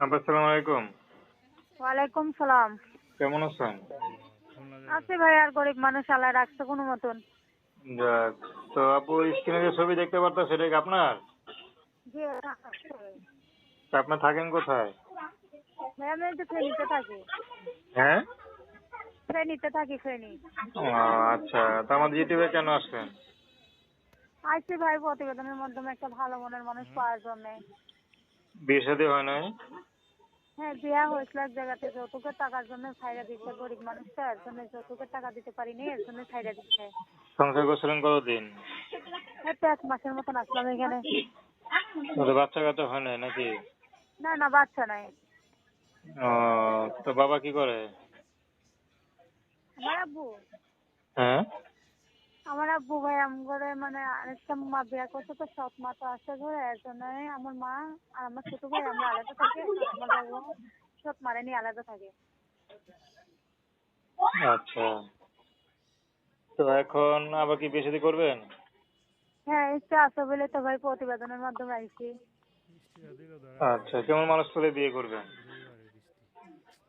আপা আলাইকুম। ওয়ালাইকুম সালাম। কেমন আছেন? আছে ভাই আর গরিব মানুষ আল্লাহ রাখছে কোনো মতন। যাক তো আপু স্ক্রিনে যে ছবি দেখতে পারতো সেটা কি আপনার? জি তা আপনি থাকেন কোথায়? ভাই আমি একটু ফেনীতে থাকি। হ্যাঁ? ফেনীতে থাকি ফেনী। আচ্ছা তা আমাদের ইউটিউবে কেন আসছেন? আসছি ভাই প্রতিবেদনের মাধ্যমে একটা ভালো মনের মানুষ পাওয়ার জন্য। বিয়ে শাদী হয় নাই? হ্যাঁ বিয়া হয়েছিল এক জায়গাতে যৌতুকের টাকার জন্য ছাইরা দিচ্ছে গরিব মানুষ তো এর জন্য যৌতুকের টাকা দিতে পারিনি এর জন্য ছাইরা দিচ্ছে সংসার করছিলেন কতদিন? এই তো এক মাসের মতন আসলাম এখানে। ওদের বাচ্চা কাচ্চা হয় নাই নাকি? না না বাচ্চা নাই। ও তো বাবা কি করে? আমার আব্বু। হ্যাঁ? আমার আব্বু ভাই আম করে মানে আরেকটা মা বিয়া করছে তো সৎ মা তো আসে ঘরে এর জন্য আমার মা আর আমার ছোট ভাই আমরা আলাদা থাকি। আমার বাবু সৎ মারে নিয়ে আলাদা থাকে। আচ্ছা। তো এখন আবার কি বিয়ে শাদী করবেন? হ্যাঁ ইচ্ছা আছে বলে তো ভাই প্রতিবেদনের মাধ্যমে আইছি। আচ্ছা কেমন মানুষ পেলে বিয়ে করবেন?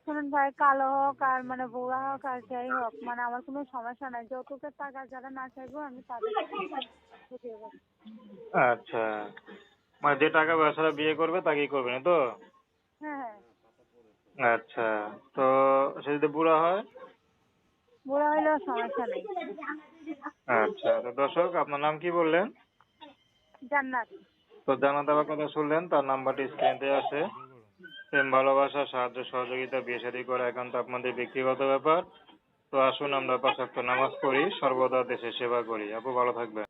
শুনুন ভাই কালো হোক আর মানে বুড়া হোক আর যাই হোক মানে আমার কোনো সমস্যা নাই। যৌতুকের টাকা যারা না চাইব আমি তাদের আচ্ছা। মানে যে টাকা পয়সা বিয়ে করবে তাকেই করবেন এই তো? হ্যাঁ হ্যাঁ। আচ্ছা। তো সে যদি বুড়া হয়? বুড়া হইলেও সমস্যা নেই। আচ্ছা। তো দর্শক আপনার নাম কি বললেন? জান্নাত। তো জানাত আবার কথা শুনলেন তার নাম্বারটি স্ক্রিনে আছে। প্রেম, ভালোবাসা, সাহায্য, সহযোগিতা, বিয়ে শাদী করা একান্ত আপনাদের ব্যক্তিগত ব্যাপার। তো আসুন আমরা পাঁচ নামাজ পড়ি, সর্বদা দেশের সেবা করি। আপু, ভালো থাকবেন।